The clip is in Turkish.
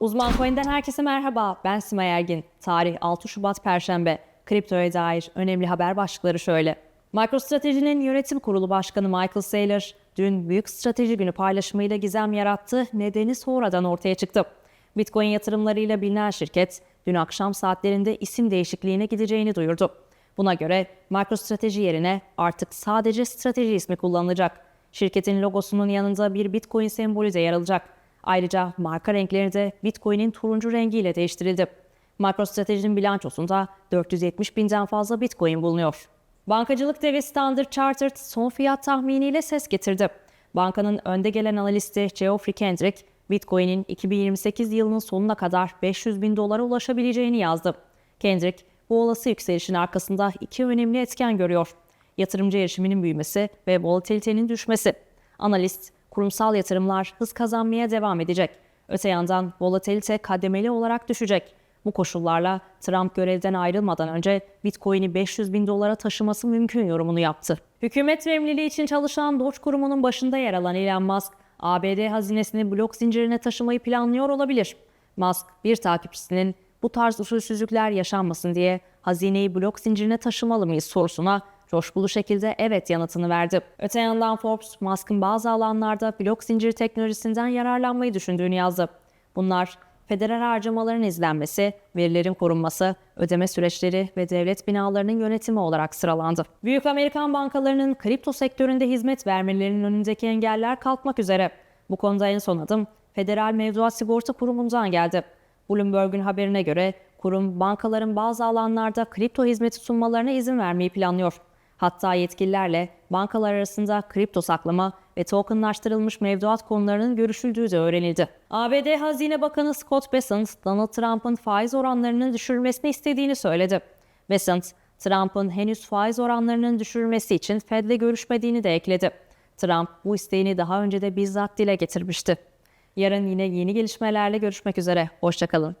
Uzman Coin'den herkese merhaba. Ben Simay Ergin. Tarih 6 Şubat Perşembe. Kriptoya dair önemli haber başlıkları şöyle. MicroStrategy'nin yönetim kurulu başkanı Michael Saylor, dün büyük strateji günü paylaşımıyla gizem yarattı, nedeni sonradan ortaya çıktı. Bitcoin yatırımlarıyla bilinen şirket, dün akşam saatlerinde isim değişikliğine gideceğini duyurdu. Buna göre MicroStrategy yerine artık sadece strateji ismi kullanılacak. Şirketin logosunun yanında bir Bitcoin sembolü de yer alacak. Ayrıca marka renkleri de Bitcoin'in turuncu rengiyle değiştirildi. MicroStrategy'nin bilançosunda 470 binden fazla Bitcoin bulunuyor. Bankacılık devi Standard Chartered son fiyat tahminiyle ses getirdi. Bankanın önde gelen analisti Geoffrey Kendrick, Bitcoin'in 2028 yılının sonuna kadar 500 bin dolara ulaşabileceğini yazdı. Kendrick, bu olası yükselişin arkasında iki önemli etken görüyor. Yatırımcı erişiminin büyümesi ve volatilitenin düşmesi. Analist, kurumsal yatırımlar hız kazanmaya devam edecek. Öte yandan volatilite kademeli olarak düşecek. Bu koşullarla Trump görevden ayrılmadan önce Bitcoin'i 500 bin dolara taşıması mümkün yorumunu yaptı. Hükümet verimliliği için çalışan Doge kurumunun başında yer alan Elon Musk, ABD hazinesini blok zincirine taşımayı planlıyor olabilir. Musk, bir takipçisinin bu tarz usulsüzlükler yaşanmasın diye hazineyi blok zincirine taşımalı mıyız sorusuna coşkulu şekilde evet yanıtını verdi. Öte yandan Forbes, Musk'ın bazı alanlarda blok zincir teknolojisinden yararlanmayı düşündüğünü yazdı. Bunlar federal harcamaların izlenmesi, verilerin korunması, ödeme süreçleri ve devlet binalarının yönetimi olarak sıralandı. Büyük Amerikan bankalarının kripto sektöründe hizmet vermelerinin önündeki engeller kalkmak üzere. Bu konuda en son adım Federal Mevduat Sigorta Kurumu'ndan geldi. Bloomberg'un haberine göre kurum bankaların bazı alanlarda kripto hizmeti sunmalarına izin vermeyi planlıyor. Hatta yetkililerle bankalar arasında kripto saklama ve tokenlaştırılmış mevduat konularının görüşüldüğü de öğrenildi. ABD Hazine Bakanı Scott Bessent, Donald Trump'ın faiz oranlarının düşürülmesini istediğini söyledi. Bessent, Trump'ın henüz faiz oranlarının düşürülmesi için Fed'le görüşmediğini de ekledi. Trump bu isteğini daha önce de bizzat dile getirmişti. Yarın yine yeni gelişmelerle görüşmek üzere. Hoşçakalın.